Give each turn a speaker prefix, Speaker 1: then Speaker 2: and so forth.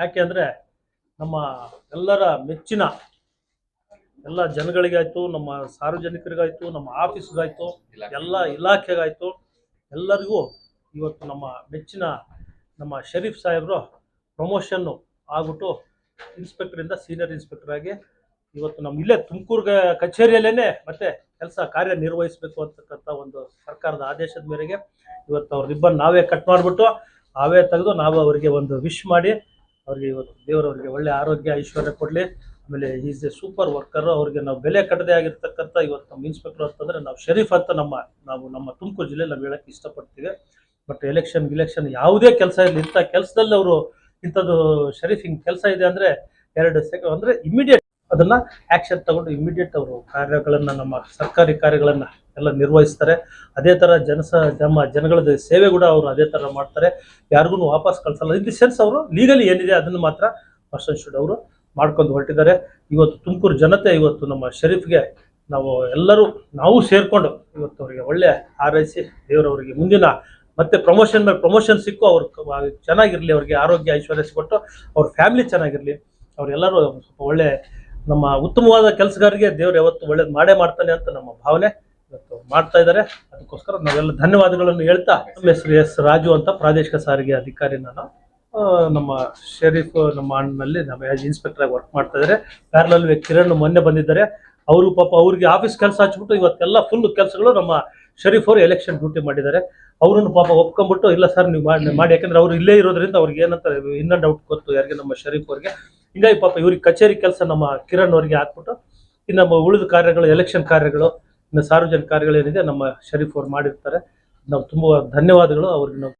Speaker 1: ಯಾಕೆ ಅಂದರೆ ನಮ್ಮ ಎಲ್ಲರ ಮೆಚ್ಚಿನ ಎಲ್ಲ ಜನಗಳಿಗಾಯಿತು, ನಮ್ಮ ಸಾರ್ವಜನಿಕರಿಗಾಯಿತು, ನಮ್ಮ ಆಫೀಸ್ಗಾಯಿತು, ಎಲ್ಲ ಇಲಾಖೆಗಾಯಿತು, ಎಲ್ಲರಿಗೂ ಇವತ್ತು ನಮ್ಮ ಮೆಚ್ಚಿನ ನಮ್ಮ ಶರೀಫ್ ಸಾಹೇಬರು ಪ್ರಮೋಷನ್ನು ಆಗ್ಬಿಟ್ಟು ಇನ್ಸ್ಪೆಕ್ಟರಿಂದ ಸೀನಿಯರ್ ಇನ್ಸ್ಪೆಕ್ಟರ್ ಆಗಿ ಇವತ್ತು ನಮ್ಮ ಇಲ್ಲೇ ತುಮಕೂರು ಕಚೇರಿಯಲ್ಲೇ ಮತ್ತೆ ಕೆಲಸ ಕಾರ್ಯ ನಿರ್ವಹಿಸಬೇಕು ಅಂತಕ್ಕಂಥ ಒಂದು ಸರ್ಕಾರದ ಆದೇಶದ ಮೇರೆಗೆ ಇವತ್ತು ಅವ್ರ ರಿಬ್ಬನ್ ನಾವೇ ಕಟ್ ಮಾಡಿಬಿಟ್ಟು, ನಾವೇ ತೆಗೆದು ನಾವು ಅವರಿಗೆ ಒಂದು ವಿಶ್ ಮಾಡಿ ಅವ್ರಿಗೆ ಇವತ್ತು ದೇವರವರಿಗೆ ಒಳ್ಳೆ ಆರೋಗ್ಯ, ಐಶ್ವರ್ಯ ಕೊಡಲಿ. ಆಮೇಲೆ ಈಸ್ ಎ ಸೂಪರ್ ವರ್ಕರ್ ಅವ್ರಿಗೆ ನಾವು ಬೆಲೆ ಕಟ್ಟದೆ ಆಗಿರ್ತಕ್ಕಂಥ ಇವತ್ತು ನಮ್ಮ ಇನ್ಸ್ಪೆಕ್ಟರ್ ಅಂತಂದ್ರೆ ನಾವು ಶರೀಫ್ ಅಂತ ನಮ್ಮ, ನಾವು ನಮ್ಮ ತುಮಕೂರು ಜಿಲ್ಲೆಯಲ್ಲಿ ನಾವು ಹೇಳಕ್ಕೆ ಇಷ್ಟಪಡ್ತೀವಿ. ಬಟ್ ಎಲೆಕ್ಷನ್ ಗಿಲೆಕ್ಷನ್ ಯಾವುದೇ ಕೆಲಸ ಇರಲಿ, ಇಂಥ ಕೆಲಸದಲ್ಲಿ ಅವರು ಇಂಥದ್ದು ಶರೀಫ್ ಹಿಂಗೆ ಕೆಲಸ ಇದೆ ಅಂದ್ರೆ ಎರಡು ಸೆಕೆಂಡ್ ಅಂದ್ರೆ ಇಮಿಡಿಯೇಟ್ ಅದನ್ನ ಆ್ಯಕ್ಷನ್ ತಗೊಂಡು ಇಮಿಡಿಯೇಟ್ ಅವರು ಕಾರ್ಯಗಳನ್ನು, ನಮ್ಮ ಸರ್ಕಾರಿ ಕಾರ್ಯಗಳನ್ನ ಎಲ್ಲ ನಿರ್ವಹಿಸ್ತಾರೆ. ಅದೇ ತರ ಜನಸ, ನಮ್ಮ ಜನಗಳ ಸೇವೆ ಕೂಡ ಅವರು ಅದೇ ತರ ಮಾಡ್ತಾರೆ. ಯಾರಿಗೂ ವಾಪಸ್ ಕಳ್ಸಲ್ಲ. ಇನ್ ದಿ ಸೆನ್ಸ್ ಅವರು ಲೀಗಲಿ ಏನಿದೆ ಅದನ್ನು ಮಾತ್ರ ಪರ್ಸನ್ ಶುಡ್ ಅವರು ಮಾಡ್ಕೊಂಡು ಹೊರಟಿದ್ದಾರೆ. ಇವತ್ತು ತುಮಕೂರು ಜನತೆ ಇವತ್ತು ನಮ್ಮ ಶರೀಫ್ಗೆ ನಾವು ಎಲ್ಲರೂ ನಾವು ಸೇರಿಕೊಂಡು ಇವತ್ತು ಅವರಿಗೆ ಒಳ್ಳೆ ಹಾರೈಸಿ ದೇವರವರಿಗೆ ಮುಂದಿನ ಮತ್ತೆ ಪ್ರಮೋಷನ್ ಮೇಲೆ ಪ್ರಮೋಷನ್ ಸಿಕ್ಕು ಅವ್ರು ಚೆನ್ನಾಗಿರಲಿ ಚೆನ್ನಾಗಿರ್ಲಿ, ಅವ್ರಿಗೆ ಆರೋಗ್ಯ ಐಶ್ವರ್ಯ ಕೊಟ್ಟು ಅವ್ರ ಫ್ಯಾಮಿಲಿ ಚೆನ್ನಾಗಿರಲಿ. ಅವರೆಲ್ಲರೂ ಸ್ವಲ್ಪ ಒಳ್ಳೆ ನಮ್ಮ ಉತ್ತಮವಾದ ಕೆಲಸಗಾರರಿಗೆ ದೇವ್ರು ಯಾವತ್ತು ಒಳ್ಳೇದು ಮಾಡೇ ಮಾಡ್ತಾನೆ ಅಂತ ನಮ್ಮ ಭಾವನೆ. ಇವತ್ತು ಮಾಡ್ತಾ ಇದ್ದಾರೆ. ಅದಕ್ಕೋಸ್ಕರ ನಾವೆಲ್ಲ ಧನ್ಯವಾದಗಳನ್ನು ಹೇಳ್ತಾ ನಮ್ಮ ಹೆಸರು ಎಸ್ ರಾಜು ಅಂತ ಪ್ರಾದೇಶಿಕ ಸಾರಿಗೆ ಅಧಿಕಾರಿ ನಾನು. ನಮ್ಮ ಶರೀಫ್ ನಮ್ಮ ಅಣ್ಣನಲ್ಲಿ ನಮ್ಮ ಆಸ್ ಇನ್ಸ್ಪೆಕ್ಟರ್ ಆಗಿ ವರ್ಕ್ ಮಾಡ್ತಾ ಇದ್ದಾರೆ. ಪ್ಯಾರಲಲ್ ಕಿರಣ್ ಮೊನ್ನೆ ಬಂದಿದ್ದಾರೆ. ಅವರು ಪಾಪ ಅವ್ರಿಗೆ ಆಫೀಸ್ ಕೆಲಸ ಹಚ್ಬಿಟ್ಟು ಇವತ್ತೆಲ್ಲ ಫುಲ್ ಕೆಲಸಗಳು ನಮ್ಮ ಶರೀಫ್ ಅವರು ಎಲೆಕ್ಷನ್ ಡ್ಯೂಟಿ ಮಾಡಿದ್ದಾರೆ. ಅವ್ರನ್ನು ಪಾಪ ಒಪ್ಕೊಂಡ್ಬಿಟ್ಟು ಇಲ್ಲ ಸರ್ ನೀವು ಮಾಡಿ ಮಾಡಿ ಯಾಕಂದ್ರೆ ಅವ್ರು ಇಲ್ಲೇ ಇರೋದ್ರಿಂದ ಅವ್ರಿಗೆ ಏನಂತ ಇನ್ನೂ ಡೌಟ್ ಗೊತ್ತು ಯಾರಿಗೆ ನಮ್ಮ ಶರೀಫ್ ಅವ್ರಿಗೆ. ಹಿಂಗಾಗಿ ಪಾಪ ಇವ್ರಿಗೆ ಕಚೇರಿ ಕೆಲಸ ನಮ್ಮ ಕಿರಣ್ ಅವರಿಗೆ ಹಾಕ್ಬಿಟ್ಟು ಇನ್ನು ನಮ್ಮ ಉಳಿದ ಕಾರ್ಯಗಳು ಎಲೆಕ್ಷನ್ ಕಾರ್ಯಗಳು ಇನ್ನು ಸಾರ್ವಜನಿಕ ಕಾರ್ಯಗಳೇನಿದೆ ನಮ್ಮ ಶರೀಫ್ ಅವ್ರು ಮಾಡಿರ್ತಾರೆ. ನಾವು ತುಂಬ ಧನ್ಯವಾದಗಳು. ಅವ್ರಿಗೆ ನಾವು